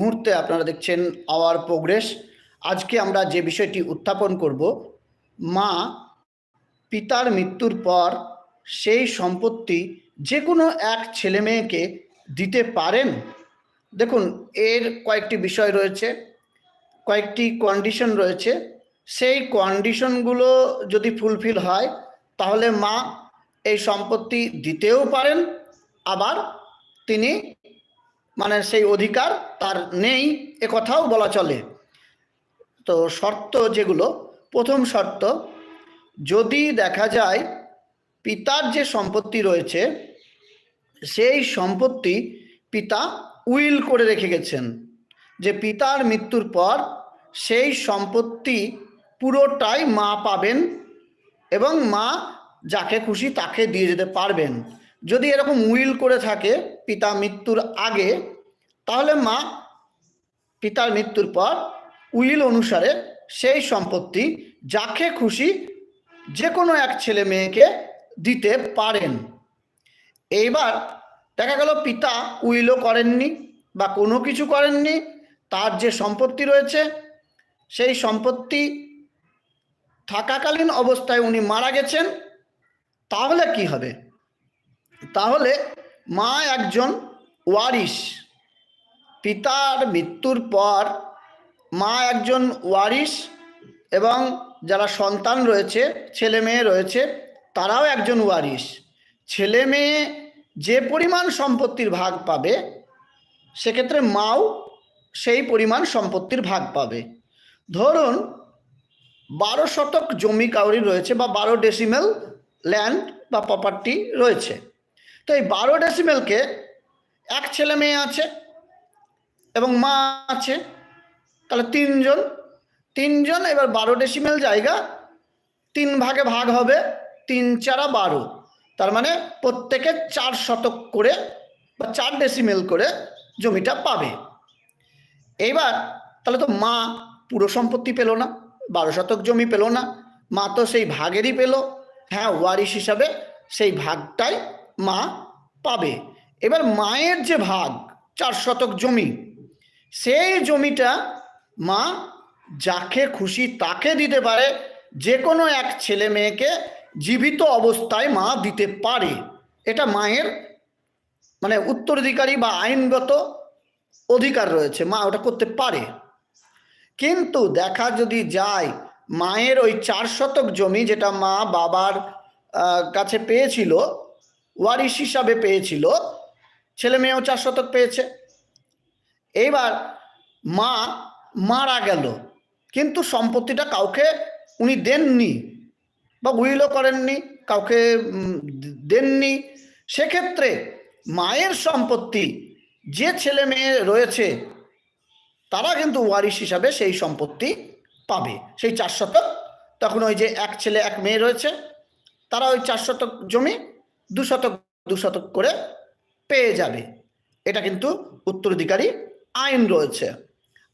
মুহূর্তে আপনারা দেখছেন আওয়ার প্রোগ্রেস আজকে আমরা যে বিষয়টি উত্থাপন করব, মা পিতার মৃত্যুর পর সেই সম্পত্তি যে কোনো এক ছেলে মেয়েকে দিতে পারেন? দেখুন, এর কয়েকটি বিষয় রয়েছে, কয়েকটি কন্ডিশন রয়েছে। সেই কন্ডিশনগুলো যদি ফুলফিল হয়, তাহলে মা এই সম্পত্তি দিতেও পারেন। আবার তিনি মানে সেই অধিকার তার নেই, এ কথাও বলা চলে। তো শর্ত যেগুলো, প্রথম শর্ত, যদি দেখা যায় পিতার যে সম্পত্তি রয়েছে, সেই সম্পত্তি পিতা উইল করে রেখে গেছেন। যে পিতার মৃত্যুর পর সেই সম্পত্তি পুরোটাই মা পাবেন এবং মা যাকে খুশি তাকে দিয়ে যেতে পারবেন। যদি এরকম উইল করে থাকে পিতা মৃত্যুর আগে, তাহলে মা পিতার মৃত্যুর পর উইল অনুসারে সেই সম্পত্তি যাকে খুশি যে কোনো এক ছেলে মেয়েকে দিতে পারেন। এইবার দেখা গেল পিতা উইলও করেননি বা কোনো কিছু করেননি, তার যে সম্পত্তি রয়েছে সেই সম্পত্তি থাকাকালীন অবস্থায় উনি মারা গেছেন, তাহলে কি হবে? তাহলে মা একজন ওয়ারিশ। পিতার মৃত্যুর পর মা একজন ওয়ারিশ এবং যারা সন্তান রয়েছে, ছেলে মেয়ে রয়েছে, তারাও একজন ওয়ারিশ। ছেলে মেয়ে যে পরিমাণ সম্পত্তির ভাগ পাবে, সেক্ষেত্রে মাও সেই পরিমাণ সম্পত্তির ভাগ পাবে। ধরুন, বারো শতক জমি কাউরি রয়েছে বা বারো ডেসিমেল ল্যান্ড বা প্রপার্টি রয়েছে। তো এই বারো ডেসিমেলকে এক ছেলে মেয়ে আছে এবং মা আছে, তাহলে তিনজন। তিনজন, এবার বারো ডেসিমেল জায়গা, তিন ভাগে ভাগ হবে তিন চারা বারো। তার মানে প্রত্যেকে চার শতক করে বা চার ডেসিমেল করে জমিটা পাবে। এইবার তাহলে তো মা পুরো সম্পত্তি পেল না, বারো শতক জমি পেল না, মা তো সেই ভাগেরই পেল। হ্যাঁ ওয়ারিশ হিসাবে সেই ভাগটাই মা পাবে। এবার মায়ের যে ভাগ, চার শতক জমি, সেই জমিটা মা যাকে খুশি তাকে দিতে পারে যে কোনো এক ছেলে মেয়েকে জীবিত অবস্থায় মা দিতে পারে। এটা মায়ের মানে উত্তরাধিকারী বা আইনগত অধিকার রয়েছে, মা ওটা করতে পারে। কিন্তু দেখা যদি যায়, মায়ের ওই চার শতক জমি যেটা মা বাবার কাছে পেয়েছিল ওয়ারিশ হিসাবে পেয়েছিল। ছেলে মেয়েও চার শতক পেয়েছে। এইবার মা মারা গেল, কিন্তু সম্পত্তিটা কাউকে উনি দেননি বা উইলও করেননি, কাউকে দেননি। সেক্ষেত্রে মায়ের সম্পত্তি, যে ছেলে মেয়ে রয়েছে, তারা কিন্তু ওয়ারিশ হিসাবে সেই সম্পত্তি পাবে। সেই চার শতক, তখন ওই যে এক ছেলে, এক মেয়ে রয়েছে, তারা ওই চার শতক জমি দু শতক করে পেয়ে যাবে। এটা কিন্তু উত্তরাধিকারী আইন রয়েছে।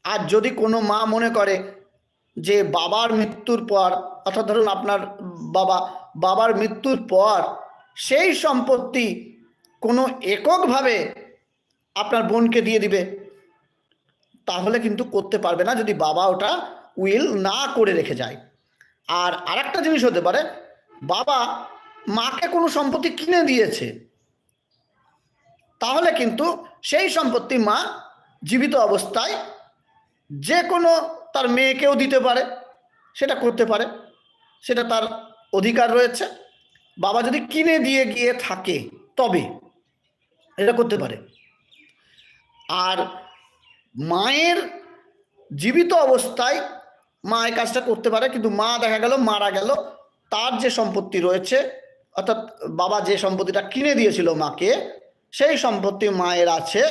আর যদি কোনো মা মনে করে যে বাবার মৃত্যুর পর, অর্থাৎ ধরুন আপনার বাবা, বাবার মৃত্যুর পর সেই সম্পত্তি কোনো এককভাবে আপনার বোনকে দিয়ে দিবে, তাহলে কিন্তু করতে পারবে না যদি বাবা ওটা উইল না করে রেখে যায়। আর আরেকটা জিনিস হতে পারে, বাবা মাকে কোনো সম্পত্তি কিনে দিয়েছে। তাহলে কিন্তু সেই সম্পত্তি মা জীবিত অবস্থায় যে কোনো তার মেয়েকেও দিতে পারে, সেটা করতে পারে, সেটা তার অধিকার রয়েছে। বাবা যদি কিনে দিয়ে গিয়ে থাকে, তবে এটা করতে পারে। আর মায়ের জীবিত অবস্থায় মা এই কাজটা করতে পারে, কিন্তু মা দেখা গেল, মারা গেল, তার যে সম্পত্তি রয়েছে অর্থাৎ বাবা যে সম্পত্তিটা কিনে দিয়েছিল মাকে, সেই সম্পত্তি মায়ের আছে।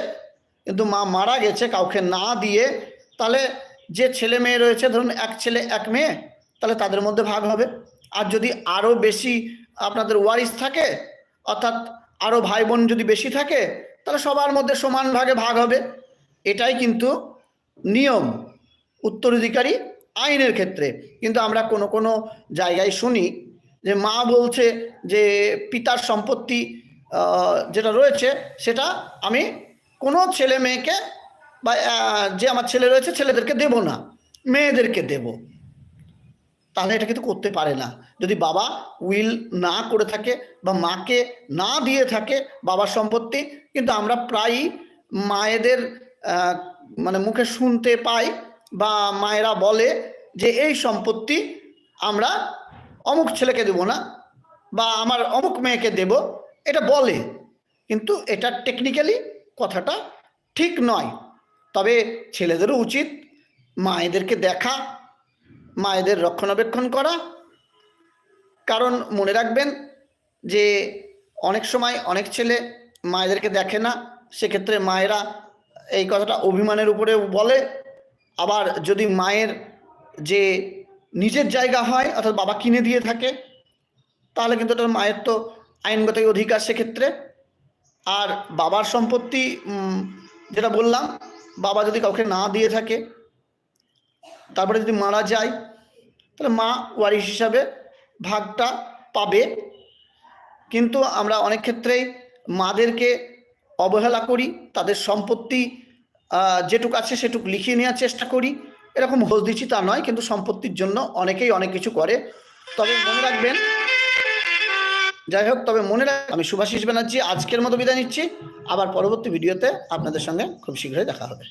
কিন্তু মা মারা গেছে, কাউকে না দিয়ে। তাহলে যে ছেলে মেয়ে রয়েছে, ধরুন এক ছেলে, এক মেয়ে, তাহলে তাদের মধ্যে ভাগ হবে। আর যদি আরও বেশি আপনাদের ওয়ারিস থাকে, অর্থাৎ আরও ভাই বোন যদি বেশি থাকে, তাহলে সবার মধ্যে সমান ভাগে ভাগ হবে। এটাই কিন্তু নিয়ম উত্তরাধিকারী আইনের ক্ষেত্রে। কিন্তু আমরা কোনো কোনো জায়গায় শুনি যে মা বলছে যে পিতার সম্পত্তি যেটা রয়েছে, সেটা আমি কোনো ছেলে মেয়েকে বা যে আমার ছেলে রয়েছে, ছেলেদেরকে দেব না, মেয়েদেরকে দেব। তাহলে এটা কিন্তু করতে পারে না। যদি বাবা উইল না করে থাকে বা মাকে না দিয়ে থাকে বাবার সম্পত্তি, কিন্তু আমরা প্রায়ই মায়েদের মানে মুখে শুনতে পাই বা মায়েরা বলে যে এই সম্পত্তি আমরা অমুক ছেলেকে দেব না, বা আমার অমুক মেয়েকে দেব, এটা বলে। কিন্তু এটা টেকনিক্যালি কথাটা ঠিক নয়। তবে ছেলেদেরও উচিত মায়েদেরকে দেখা, মায়েদের রক্ষণাবেক্ষণ করা। কারণ মনে রাখবেন যে অনেক সময় অনেক ছেলে মায়েদেরকে দেখে না, সেক্ষেত্রে মায়েরা এই কথাটা অভিমানের উপরে বলে। আবার যদি মায়ের যে নিজের জায়গা হয়, অর্থাৎ বাবা কিনে দিয়ে থাকে, তাহলে কিন্তু তার মায়ের তো আইনগত অধিকার সেক্ষেত্রে। আর বাবার সম্পত্তি যেটা বললাম, বাবা যদি কাউকে না দিয়ে থাকে, তারপরে যদি মারা যায়, তাহলে মা ওয়ারিশ হিসাবে ভাগটা পাবে। কিন্তু আমরা অনেক ক্ষেত্রেই মাদেরকে অবহেলা করি, তাদের সম্পত্তি যেটুক আছে সেটুক লিখিয়ে নেওয়ার চেষ্টা করি। এরকম হোস দিচ্ছি তা নয়, কিন্তু সম্পত্তির জন্য অনেকেই অনেক কিছু করে। তবে মনে রাখবেন, যাই হোক, তবে মনে রাখ, আমি সুভাষিস ব্যানার্জি আজকের মতো বিদায় নিচ্ছি। আবার পরবর্তী ভিডিওতে আপনাদের সঙ্গে খুব শীঘ্রই দেখা হবে।